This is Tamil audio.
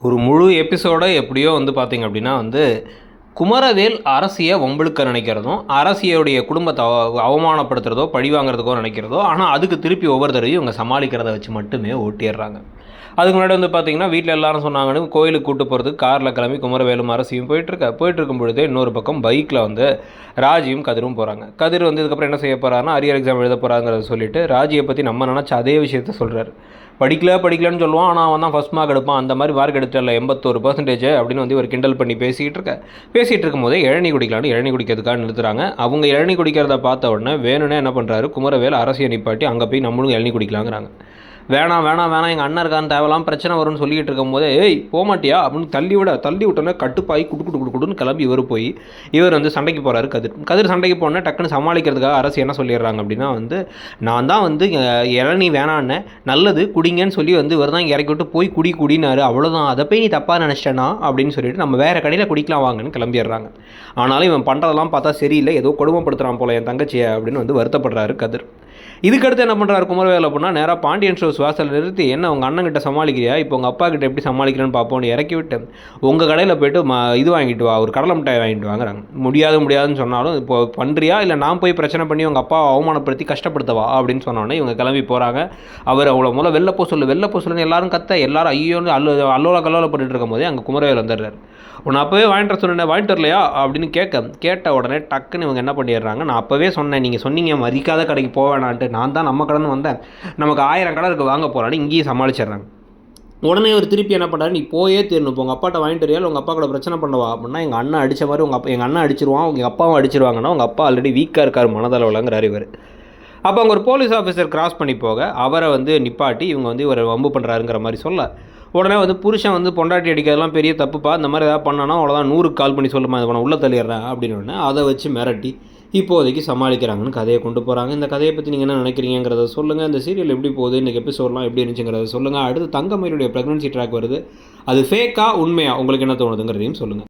ஒரு முழு எபிசோட எப்படியோ வந்து பார்த்தீங்க அப்படின்னா வந்து குமரவேல் அரசியை வம்பிழுக்க நினைக்கிறதும் அரசியோடைய குடும்பத்தை அவ- அவமானப்படுத்துறதோ பழி வாங்குறதுக்கோ நினைக்கிறதோ ஆனால் அதுக்கு திருப்பி ஒவ்வொரு தடவையும் இவங்க சமாளிக்கிறத வச்சு மட்டுமே ஓட்டிடுறாங்க. அதுக்கு முன்னாடி வந்து பார்த்தீங்கன்னா வீட்டில் எல்லாரும் சொன்னாங்கன்னு கோயிலுக்கு கூட்டு போகிறதுக்கு காரில் கிளம்பி குமரவேலும் அரசியும் போயிட்டுருக்க போயிட்டு இருக்கும் பொழுதே இன்னொரு பக்கம் பைக்கில் வந்து ராஜியும் கதிரும் போகிறாங்க கதிர் வந்து இதுக்கப்புறம் என்ன செய்ய போகிறாருன்னா அரியர் எக்ஸாம் எழுத போகிறாங்கிறத சொல்லிட்டு ராஜியை பற்றி நம்ம நினச்ச அதே விஷயத்த சொல்கிறாரு படிக்கல படிக்கலன்னு சொல்லுவான் ஆனால் அவன் தான் ஃபஸ்ட் மார்க் எடுப்பான். அந்த மாதிரி மார்க் எடுத்தல எண்பத்தோரு பர்சன்டேஜ் அப்படின்னு வந்து ஒரு கிண்டல் பண்ணி பேசிகிட்டு இருக்க. பேசிகிட்டு இருக்கும்போதே இளநி குடிக்கலான்னு இளநி குடிக்கிறதுக்காக நிறுத்துறாங்க. அவங்க இளநீ குடிக்கிறத பார்த்த உடனே வேணும்னே என்ன பண்ணுறாரு குமரவேல் அரசியை நிப்பாட்டி அங்கே போய் நம்மளும் இளநி குடிக்கலாங்கிறாங்க. வேணாம் வேணாம் வேணாம் எங்கள் அண்ணன் இருக்கான்னு தேவையில்லாம் பிரச்சனை வரும்னு சொல்லிட்டு இருக்கும்போது ஏய் போமாட்டியா? அப்படின்னு தள்ளி விட தள்ளி விட்டோன்னே கட்டுப்பாய் குடு குடு குடு குடுன்னு கிளம்பி இவர் போய் இவர் வந்து சண்டைக்கு போகிறாரு கதிர். கதிர் சண்டைக்கு போனே டக்குன்னு சமாளிக்கிறதுக்காக அரசு என்ன சொல்லிடுறாங்க அப்படின்னா வந்து நான் தான் வந்து அஹ், இளநீ வேணான்னே நல்லது குடிங்கன்னு சொல்லி வந்து இவர் தான் இறக்கி விட்டு போய் குடி குடினாரு. அவ்வளோதான் அதை போய் நீ தப்பாக நினச்சிட்டேனா? அப்படின்னு சொல்லிட்டு நம்ம வேறு கடையில் குடிக்கலாம் வாங்கன்னு கிளம்பிடுறாங்க. ஆனாலும் இவன் பண்ணுறதெல்லாம் பார்த்தா சரியில்லை. ஏதோ கொடுமைப்படுத்துகிறான் போல என் தங்கச்சியை அப்படின்னு வந்து வருத்தப்படுறாரு கதிர். இதுக்கடுத்து என்ன பண்ணுறாரு குமரவேல் அப்படின்னா நேராக பாண்டியன் ஸ்டோர்ஸ் வாசல் நிறுத்தி என்ன உங்கள் அண்ணன்கிட்ட சமாளிக்கிறியா? இப்போ உங்கள் அப்பா கிட்ட எப்படி சமாளிக்கிறேன்னு பார்ப்போம்னு இறக்கி விட்டு உங்கள் கடையில் போயிட்டு ம இது வாங்கிட்டு வா ஒரு கடலை மிட்டாய் வாங்கிட்டு வாங்குறாங்க. முடியாது முடியாதுன்னு சொன்னாலும் இப்போ பண்ணுறியா இல்லை நான் போய் பிரச்சனை பண்ணி உங்கள் அப்பாவை அவமானப்படுத்தி கஷ்டப்படுத்தவா? அப்படின்னு சொன்னோன்னே இவங்க கிளம்பி போகிறாங்க அவர் அவ்வளோ முதல்ல வெளில போ சொல்லு வெளில போ சொல்லுன்னு எல்லாரும் கத்த எல்லாரும் ஐயோன்னு அல்லோ அல்லோல கல்லோல பண்ணிட்டு இருக்கும் போதே அங்கே குமரவேல் வந்துடுறாரு. உன்னை அப்போவே வாங்கிட்டு வர சொன்னேன் வாங்கிட்டு வரலையா? அப்படின்னு கேட்க கேட்ட உடனே டக்குன்னு இவங்க என்ன பண்ணிடுறாங்க நான் அப்போவே சொன்னேன் நீங்கள் சொன்னீங்க மதிக்காத கடைக்கு போவேணான்ட்டு நான் தான் நம்ம கடன் வந்தேன். நமக்கு ஆயிரம் கடை இருக்குது வாங்க போகிறான்னு இங்கேயும் சமாளிச்சிடுறாங்க. உடனே அவர் திருப்பி என்ன பண்ணுறாரு நீ போயே தீரணும் இப்போ உங்கள் அப்பாட்ட வாங்கிட்டு வரியா? உங்கள் அப்பா கூட பிரச்சனை பண்ணவா? அப்படின்னா எங்கள் அண்ணன் அடித்த மாதிரி உங்கள் அப்பா எங்கள் அண்ணன் அடிச்சிருவான் உங்கள் அப்பாவும் அடிச்சிருவாங்கன்னா உங்கள் அப்பா ஆல்ரெடி வீக்காக இருக்கார் மனதளவுலங்கிறார் இவர். அப்போ அங்கே ஒரு போலீஸ் ஆஃபீஸர் கிராஸ் பண்ணி போக அவரை வந்து நிப்பாட்டி இவங்க வந்து இவரை வம்பு பண்ணுறாருங்கிற மாதிரி சொல்ல உடனே வந்து புருஷன் வந்து பொண்டாட்டி அடிக்கிறதெல்லாம் பெரிய தப்புப்பா இந்த மாதிரி ஏதாவது பண்ணனா அவ்வளோதான் நூறுக்கு கால் பண்ணி சொல்லுமா இதை உள்ள தள்ளிடுறேன் அப்படின்னு உடனே அதை வச்சு மிரட்டி இப்போதைக்கு சமாளிக்கிறாங்கன்னு கதையை கொண்டு போகிறாங்க இந்த கதையை பற்றி நீங்கள் என்ன நினைக்கிறீங்கிறத சொல்லுங்கள் இந்த சீரியல் எப்படி போகுது இன்றைக்கி எபிசோட்லாம் எப்படி இருந்துச்சுங்கிறத சொல்லுங்கள் அடுத்து தங்கமயிலுடைய ப்ரெக்னன்சி ட்ராக் வருது. அது ஃபேக்கா உண்மையா? உங்களுக்கு என்ன தோணுதுங்கிறதையும் சொல்லுங்கள்